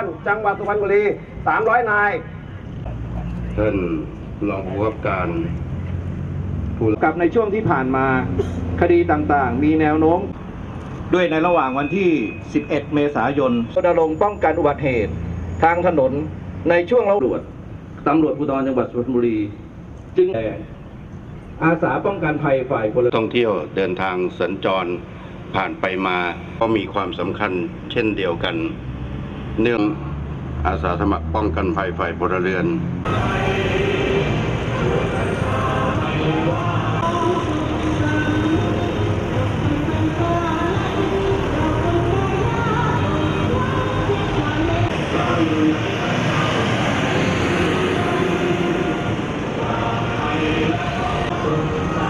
ร จังหวัดสุพรรณบุรี 300 นาย ท่านรองผู้กำกับการผู้กับในช่วงที่ผ่านมาคดีต่างๆ มีแนวโน้ม ด้วยในระหว่างวันที่ 11 เมษายนรณรงค์ป้องกันอุบัติเหตุ ทางถนนในช่วงระตรวจตำรวจภูธรจังหวัดสุพรรณบุรี จึงอาสาป้องกันภัยฝ่ายพลท่องเที่ยวเดินทางสัญจรผ่านไปมาก็มีความสำคัญเช่นเดียวกัน เนื่องอาสาสมัครป้องกันภัยฝ่ายพลเรือน Thank you.